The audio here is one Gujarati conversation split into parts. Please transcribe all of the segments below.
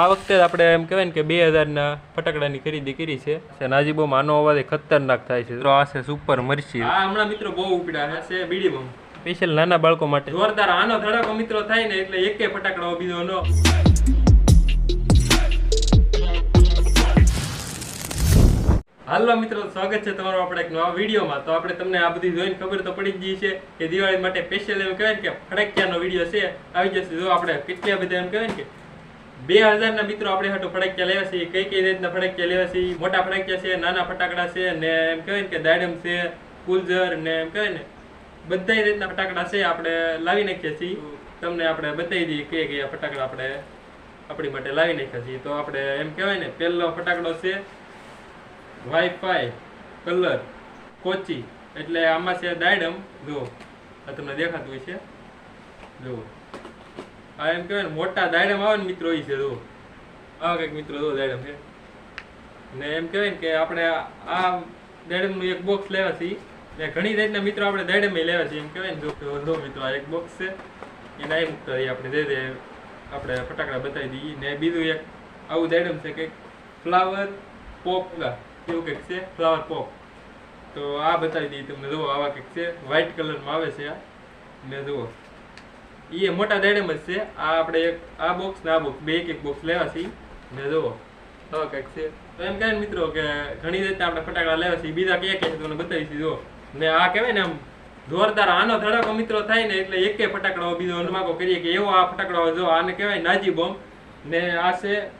આ વખતે આપણે એમ કહેવાય ને કે બે હજારના ફટાકડાની ખરીદી કરી છે. નાજી બહુ આનો અવાજ ખતરનાક થાય છે. તો આ છે સુપર મરચી. આ હમણાં મિત્રો બહુ ઉપડ્યા છે બીડી બમ સ્પેશિયલ નાના બાળકો માટે. જોરદાર. આનો ધડાકો મિત્રો થાય ને એટલે એકે ફટાકડો બીજો ન. હાલો મિત્રો સ્વાગત છે તમારું આપણે એક નવા વિડીયોમાં. તો આપણે તમને આ બધી જોઈને ખબર તો પડી જ ગઈ છે કે દિવાળી માટે સ્પેશિયલ એમ કહેવાય ને કે ફડકિયાનો વીડિયો છે. આવી જશે. જો આપણે કેટલા બધા એમ કહેવાય ને કે બે હજારના મિત્રો આપણે હાટું ફટાકિયા લેવા છીએ. કઈ કઈ રીતના ફટાકિયા લેવા છીએ? મોટા ફટાકિયા છે, નાના ફટાકડા છે ને એમ કહેવાય ને કે દાડમ છે કુલઝર ને એમ કહેવાય ને. બધા રીતના ફટાકડા છે આપણે લાવી નાખીએ છીએ. તમને આપણે બતાવી દઈએ કયા કયા ફટાકડા આપણે આપણી માટે લાવી નાખ્યા છીએ. તો આપણે એમ કહેવાય ને, પહેલો ફટાકડો છે વાઈફાઈ, કલર, કોચી. એટલે આમાં છે ડાયડમ જો આ તમને દેખાતું હોય છે. જો આ એમ કહેવાય ને, મોટા દાયડમ આવે ને મિત્રો એ છે જો આવા કંઈક મિત્રો જો દાયડમ છે. ને એમ કહેવાય ને કે આપણે આ દાયડમનું એક બોક્સ લેવા છીએ. ને ઘણી જાતના મિત્રો આપણે દાયડમ લેવા છીએ. એમ કહેવાય ને, જો જો મિત્રો આ એક બોક્સ છે, એને એમ મુકતા રહીએ આપણે, જે આપણે ફટાકડા બતાવી દઈએ. ને બીજું એક આવું દાયડમ છે કંઈક ફ્લાવર પોપ એવું કંઈક છે ફ્લાવર પોપ તો આ બતાવી દઈએ તમને, જુઓ, આવા કંઈક છે. વ્હાઇટ કલરમાં આવે છે આ. ને જુઓ. એ મોટા દાડેમ જ છે. આ આપણે એક, આ બોક્સ ને આ બોક્સ બે એક એક બોક્સ લેવા છીએ ને જુઓ આવા કંઈક છે. તો એમ કહે મિત્રો કે ઘણી રીતે આપણે ફટાકડા લેવા છીએ બીજા કયા કયા છે તમને બતાવીશું જુઓ. ને આ કહેવાય ને આમ જોરદાર આનો ધડાકો મિત્રો થાય ને એટલે એકે ફટાકડો બીજો અનુમાકો કરીએ કે એવો આ ફટાકડાઓ જો આને કહેવાય નાજી બોમ્બ. ને આ છે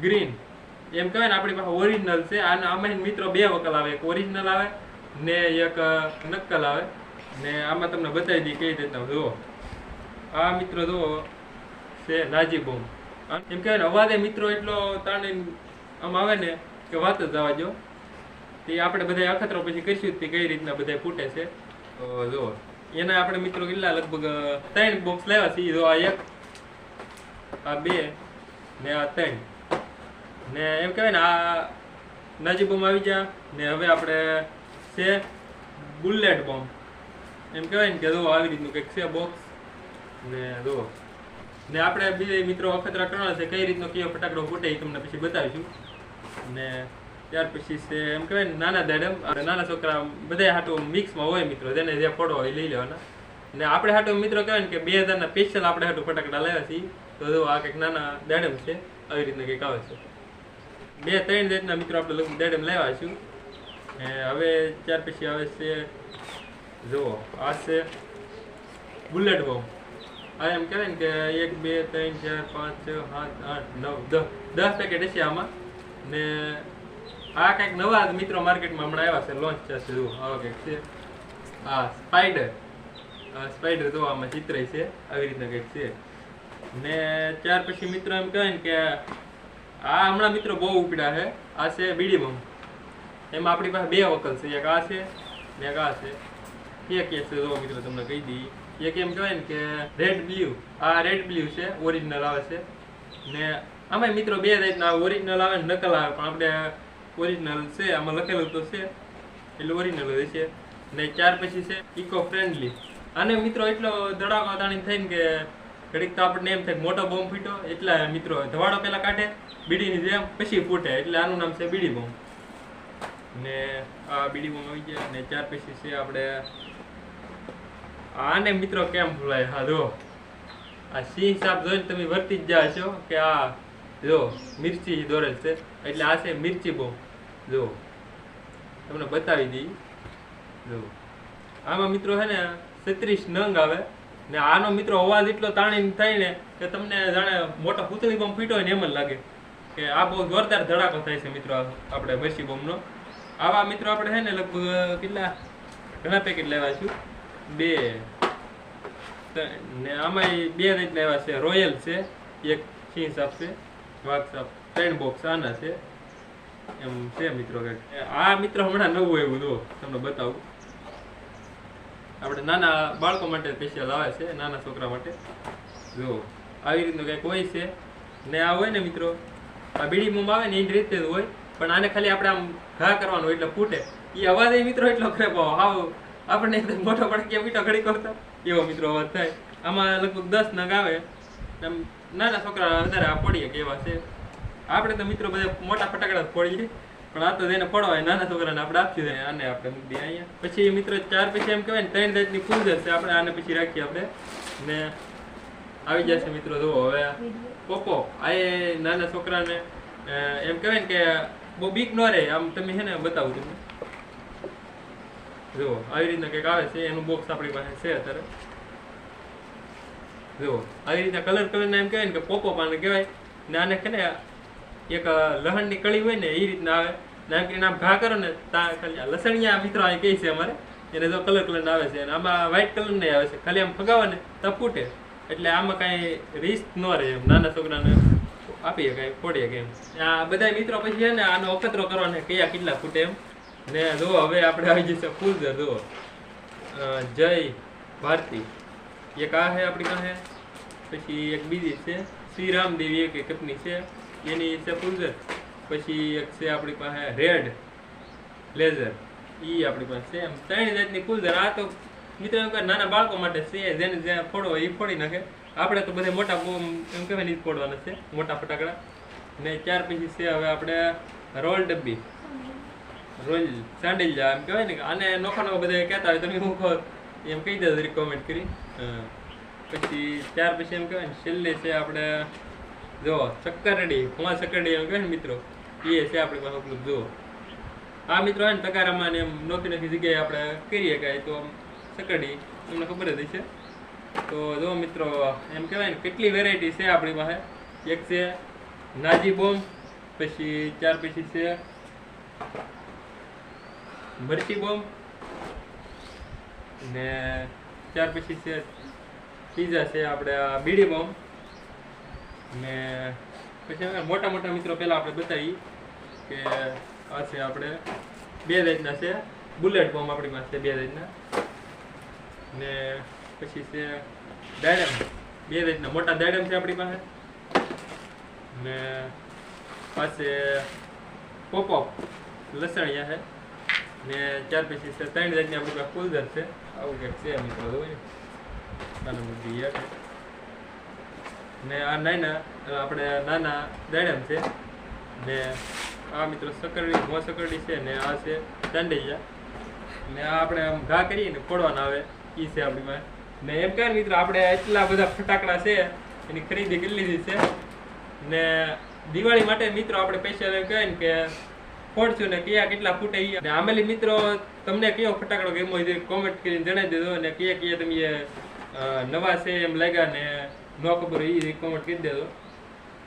ગ્રીન. એમ કહેવાય ને આપણી પાસે ઓરિજિનલ છે. આના આમાં મિત્રો બે વકલ આવે. એક ઓરિજિનલ આવે ને એક નક્કલ આવે. ને આમાં તમને બતાવી દઈએ કઈ રીતના, જુઓ. આ મિત્રો જુઓ છે નાજી બોમ્બ. એમ કહેવાય અવાજે મિત્રો એટલો તાણે આમ આવે ને કે વાત જ જવા જો તે આપણે બધા અખતરો પછી કરીશું તે કઈ રીતના બધા ફૂટે છે. તો જુઓ એના આપણે મિત્રો કેટલા લગભગ ત્રણ બોક્સ લેવા છે. જો આ એક આ બે ને આ ત્રણ. ને એમ કહેવાય ને આ નાજી બોમ્બ આવી ગયા. ને હવે આપણે છે બુલેટ બોમ્બ. એમ કહેવાય ને કે જો આવી રીતનું કંઈક છે બોક્સ ને જો ને આપણે બીજા મિત્રો અખતરા કરવાના છે કઈ રીતનો કયો ફટાકડો ફૂટે એ તમને પછી બતાવીશું. ને ત્યાર પછી છે, એમ કહેવાય ને, નાના દાડમ. નાના છોકરા બધા હાટું મિક્સમાં હોય મિત્રો, જેને જે ફોડો હોય એ લઈ લેવાના. ને આપણે હાટું મિત્રો કહેવાય ને કે બે હજારના સ્પેશિયલ આપણે હાટું ફટાકડા લાવ્યા છીએ. તો જો આ કંઈક નાના દાડમ છે, આવી રીતના કંઈક આવે છે. બે ત્રણ જાતના મિત્રો આપણે લગભગ દાડમ લાવ્યા છું હવે ત્યાર પછી આવે છે, જુઓ, આ છે બુલેટ બોમ્બ. આ એમ કહેવાય કે એક, બે, ત્રણ, ચાર, પાંચ, છ, સાત, આઠ, નવ, દસ. દસ પેકેટ હશે આમાં. ને આ કંઈક નવા મિત્રો માર્કેટમાં હમણાં આવ્યા છે લોન્ચ થશે જુઓ. આવા કંઈક છે. આ સ્પાઈડર સ્પાઈડર જો આમાં ચિત્ર છે, આવી રીતના કંઈક છે. ને ત્યાર પછી મિત્રો એમ કહેવાય કે આ હમણાં મિત્રો બહુ ઉપડ્યા છે. આ છે બીડી બમ એમાં આપણી પાસે બે વકલ છે. એક આ છે ને એક આ છે. એક એક છે, જો મિત્રો તમને કહી દઈએ. એક એમ કહેવાય ને કે રેડ બ્લુ આ રેડ બ્લુ છે ઓરિજિનલ આવે છે. ને આમાં મિત્રો બે જાતના ઓરિજિનલ આવે ને નકલ આવે, પણ આપણે ઓરિજિનલ છે, આમાં લખેલું તો છે, એટલે ઓરિજિનલ હોય છે. ને ચાર પછી છે ઇકો ફ્રેન્ડલી આને મિત્રો એટલો ધડાકો તાણી થઈને કે ઘડીક તો આપણને એમ થાય મોટો બોમ્બ ફૂટ્યો, એટલે મિત્રો ધવાડો પહેલાં કાઢે, બીડીની જેમ પછી ફૂટે, એટલે આનું નામ છે બીડી બોમ્બ ને આ બીડી બોમ્બ આવી ગયા, ને ચાર પછી છે આપણે આને મિત્રો કેમ ભૂલાય? હા જો આ સિંહ સાપ જોઈને તમે વર્તી જ જા છો કે આ જો મિર્ચી દોરેલ છે. એટલે આ છે મિર્ચી બહુ જો તમને બતાવી દઈ. જો આમાં મિત્રો છે ને છત્રીસ નંગ આવે. ને આનો મિત્રો અવાજ એટલો તાણી થાય ને કે તમને જાણે મોટો પૂતળી બોમ્બ ફીટો હોય ને એમ જ લાગે. કે આ બહુ જોરદાર ધડાકો થાય છે મિત્રો આપણે મરસી બોમ્બનો આવા મિત્રો આપણે છે ને લગભગ કેટલા, ઘણા પેકેટ લેવા છું. બે. ને આમાં બે રીતના એવા છે. રોયલ છે. એક સિંહ આપશે. વાઘ સાપ ત્રણ બોક્સ આના છે. એમ છે મિત્રો કે આ મિત્ર હમણાં નવું એવું જો. તમને બતાવું. આપણે નાના બાળકો માટે સ્પેશિયલ આવે છે. નાના છોકરા માટે. જો, આવી રીતનું કંઈક હોય છે. ને આ હોય ને મિત્રો, આ બીડી મોમ આવે ને એ જ રીતે હોય. પણ આને ખાલી આપણે આમ ઘા કરવાનો એટલે ફૂટે. એ અવાજ એ મિત્રો એટલો ખરેબ હાવ આપણને એકદમ મોટો પડે કે મીઠો ઘડી કરતા? એવો મિત્રો અવાજ થાય. આમાં લગભગ દસ નગ આવે. એમ નાના છોકરા વધારે આ પડીએ કે એવા છે. આપણે તો મિત્રો બધા મોટા ફટાકડા ફોડીએ. પણ આ તો જેને પડવાય નાના છોકરાને આપણે આપી દઈએ. આને આપણે મૂકી અહીંયા. પછી મિત્રો ચાર પછી એમ કહેવાય ને, ત્રણ જાતની ફૂલ છે આપણે આને પછી રાખીએ આપણે. ને આવી જશે મિત્રો, જુઓ હવે પોપો. આ નાના છોકરાને એમ કહેવાય ને કે બહુ બીક ન રહે. આમ તમે છે ને બતાવું તમને. જુઓ, આવી રીતના કંઈક આવે છે, એનું બોક્સ આપણી પાસે છે અત્યારે. જુઓ, આવી રીતના કલર કલરના એમ કહેવાય ને કે પોપો પાને કહેવાય. ને આને કે ને એક લહણની કળી હોય ને, એ રીતના આવે. ને એમ કરીને આમ ઘા કરો ને, તા લસણિયા મિત્રો અહીં કહે છે અમારે. એને જો કલર કલરના આવે છે, અને આમાં વ્હાઇટ કલર નહીં આવે છે. ખાલી આમ ફગાવે ને, તો ફૂટે. એટલે આમાં કાંઈ રિસ્ક ન રહે એમ, નાના છોકરાને આપીએ કાંઈ ફોડીએ કે એમ. આ બધા મિત્રો પછી છે ને, આનો અખતરો કરવાનો કયા કેટલા ફૂટે એમ. ને જુઓ, હવે આપણે આવી જશે ફૂલઝર જુઓ. જય ભારતી. એક આ છે આપણી પાસે, પછી એક બીજી છે, શ્રી રામદેવી એક કંપની છે, એની છે ફૂલઝર પછી એક છે આપણી પાસે રેડ લેઝર એ આપણી પાસે છે. એમ ત્રણ જાતની ફૂલઝર આ તો મિત્રો એમ કહે નાના બાળકો માટે છે, જેને જ્યાં ફોડો હોય એ ફોડી નાખે. આપણે તો બધા મોટા એમ કહેવાય ને ફોડવાના છે, મોટા ફટાકડા. ને ચાર પછી છે હવે આપણે રોલ ડબ્બી. રોલ સાંડેલિયા એમ કહેવાય ને આને નોખા નોખા બધા કહેતા હોય તમે હું કહો એમ કહી દે રિકમેન્ડ કરી. પછી ત્યાર પછી એમ કહેવાય ને છેલ્લે છે આપણે, જો ચક્કરડી કુવા ચક્કરડી એમ કહેવાય ને મિત્રો, એ છે આપણી પાસે ઉપલબ્ધ જુઓ આ મિત્રો હોય ને તકારામાં ને એમ નોખી નોખી જગ્યાએ આપણે કરીએ કાંઈ તો ચક્કરડી તમને ખબર જ છે તો જો મિત્રો, એમ કહેવાય ને કેટલી વેરાયટી છે આપણી પાસે. એક છે નાજી બોમ્બ, પછી ચાર પછી છે મરચી બોમ્બ ને ત્યાર પછી છે પીઝા છે આપણે આ બીડી બોમ્બ ને પછી મોટા મોટા મિત્રો પહેલાં આપણે બતાવી કે આ છે આપણે બે રેજના છે. બુલેટ બોમ્બ આપણી પાસે બે રેજના ને પછી છે દાડમ. બે રેજના મોટા દાડમ છે આપણી પાસે. ને પાસે પોપઅપ લસણિયા છે. ને ચાર પછી ત્રણ જાતની આપણી પાસે ફૂલદર છે. આવું કંઈક છે મિત્રો હોય નાના બુદ્ધિ ને આ નાના આપણે નાના દાડમ છે. ને આ મિત્રો સકરડી ઘો સકરડી છે ને આ છે દાંડિયા. ને આ આપણે આમ ઘા કરીએ ને ફોડવાના આવે એ છે આપણી પાસે. ને એમ કહે મિત્રો, આપણે એટલા બધા ફટાકડા છે, એની ખરીદી કરી લીધી છે. ને દિવાળી માટે મિત્રો આપણે પૈસા કહે ને કે ફોડશું ને કયા કેટલા ફૂટે ને આમેલી મિત્રો, તમને કયો ફટાકડો ગમ્યો હોય કોમેન્ટ કરીને જણાવી દેજો અને કયા કયા તમે નવા છે એમ લાગ્યા ને ન ખબર હોય એ કોમેન્ટ કરી દેજો.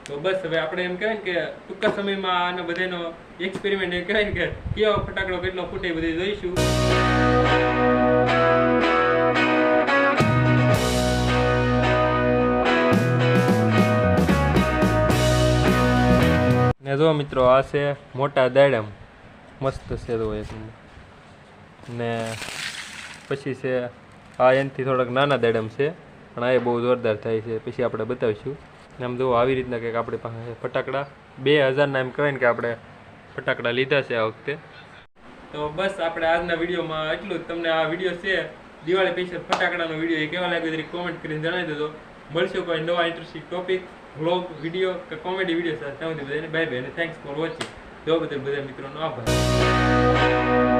તો બસ હવે આપણે એમ કહેવાય કે ટૂંકા સમયમાં આનો બધાનો એક્સપેરિમેન્ટ એમ કહેવાય કે કયો ફટાકડો કેટલો ફૂટે બધું જોઈશું. ને જો મિત્રો, આ છે મોટા દાડમ. મસ્ત છે જો એક ને પછી છે, આ એનાથી થોડાક નાના દાડમ છે, પણ આ એ બહુ જોરદાર થાય છે. પછી આપણે બતાવીશું. ને આમ આવી રીતના કંઈક આપણી પાસે ફટાકડા. બે હજારના એમ કહેવાય કે આપણે ફટાકડા લીધા છે આ વખતે. તો બસ આપણે આજના વિડીયોમાં એટલું જ. તમને આ વીડિયો છે, દિવાળી પૈસા ફટાકડાનો વીડિયો એ કેવા લાગ્યો તરીકે કોમેન્ટ કરીને જણાવી દેજો. મળશે કોઈ નવા ઇન્ટરેસ્ટિંગ ટોપિક વ્લોગ વીડિયો કે કોમેડી વીડિયો સાથે ત્યાં સુધી બધાને. બાય બાય અને થેન્ક્સ ફોર વોચિંગ જો બધા બધા મિત્રોનો આભાર.